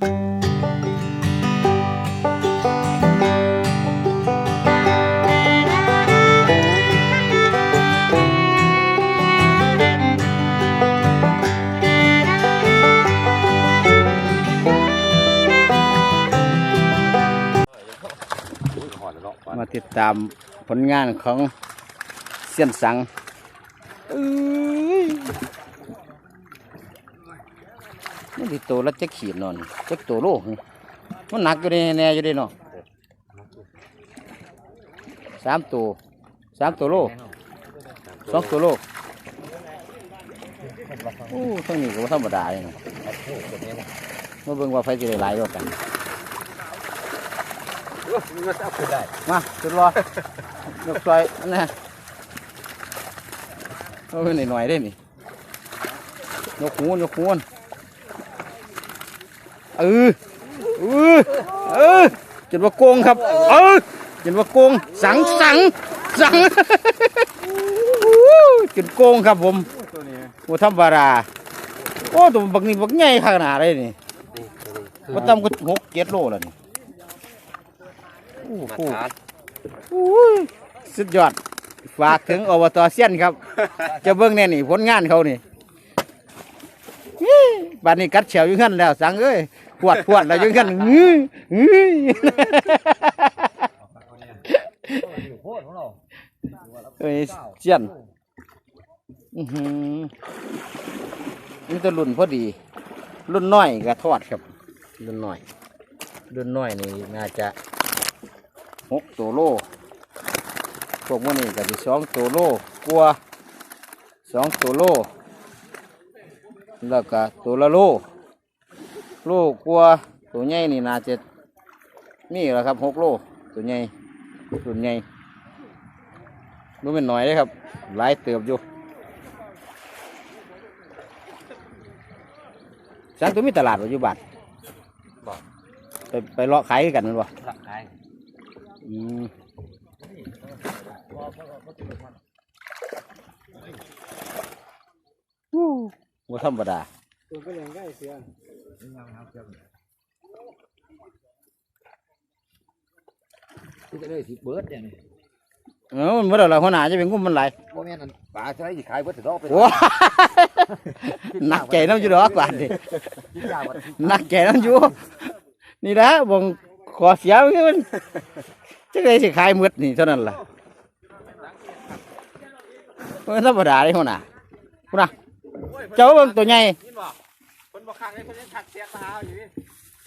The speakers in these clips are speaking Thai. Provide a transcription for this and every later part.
มาติดตามผลงานของเสี้ยนสังอ นติโตแล้วจะขีดนอนจะโตโลมันหนักอยู่ในแน่อยู่ในเนาะสามตัวสามตัวโลสองตัวโลโอ้ทั้งนี้ก็ธรรมดาเลยเนาะมาเบิ่งว่าไฟจะได้หลายกว่ากันมันจะเอาไปได้มาจุดรอยกซอยอันนะเอาไปหน่อยๆได้นี่ยกหูนยกหูน เออเออเออจนว่าโกงครับ เออจนว่าโกงสังสังสังจนโกงครับผมตัวนี้โอ้ธรราโอ้ตัวบักนี่บักใหญ่ขนาดเลยนี่ว่าต่ำก็หกเจ็ดโลแล้วนี่โอ้โหสุดยอดฝากถึงอบตเซียนครับ จะเบิ่งแน่นี่ผลงานเขานี่อี้บัดนี้กัดเฉียวอยู่ขั้นแล้วสังเอ้ย ปวดปวดแล้วยู่ขั้นงื้ออื้อเอ้ยเซียนอือหือนี่ตัวรุ่นพอดี รุ่นน้อยก็ทอดครับ รุ่นน้อย รุ่นน้อยนี่น่าจะหกตัวโลพวกมันนี่ก็สิสองตัวโลกลัวสองตัวโลแล้วก็ตัวละโล โลกลัวาตัวใหญ่นี่น่าจะนี่แหละครับหกโลตัวใหญ่ตัวใหญ่รู้เป็นหน่อยเลยครับหลายเติบอยู่สังตัวมีตลาดปัจจุบันบอกไปไปเลาะขายกันแมันบ่หลักขายอืมวู้บ่ธรรมดาตัวก็ยังได้เสีย ที่จะได้สิเบิร์ดอย่างนี้เออมันบ่ได้ละหัวหน้าจะเป็นงุ่มมันไหลายโมแม่นอันปลาใช้สิขายเบิร์ดถึงรอบไปโอ้หนักใจน้ำอยู่ดอกบาดนี่กินยาวันหนักใจน้ำอยู่นี่ละบ่งขอเสียมันคือมันจะได้สิขายหมดนี่เท่านั้นล่ะมันธรรมดาเลยหัวหน้าพุ่นน่ะเจ้าเบิ่งตัวใหญ่นี่ บอกคนบอกคักเลยคนยังคักเสียตาอยู่นี่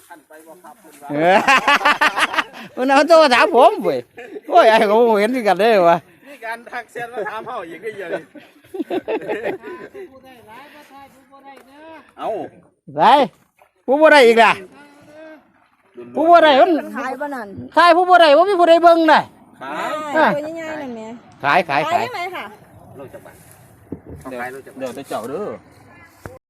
ขันไปบอกครับคนว่าเออมันเอาตัวถามผมเว้ยโอ้ยไอ้ก็บ่เห็นคือกันเด้อวะนี่การทักเสียมาถามเฮาอีกก็เยอะเลยเอาไรผู้บ่ได้อีกล่ะผู้บ่ได้มันขายบ้านั่นขายผู้บ่ได้ว่ามีผู้ใดเบิ่งได้ขายอะตัวใหญ่ๆนั่นแหม่ขายขายขายขายได้ไหมค่ะโลจักบาทเอาขายโลจักบาทเดี๋ยวจะเจ้าเด้อ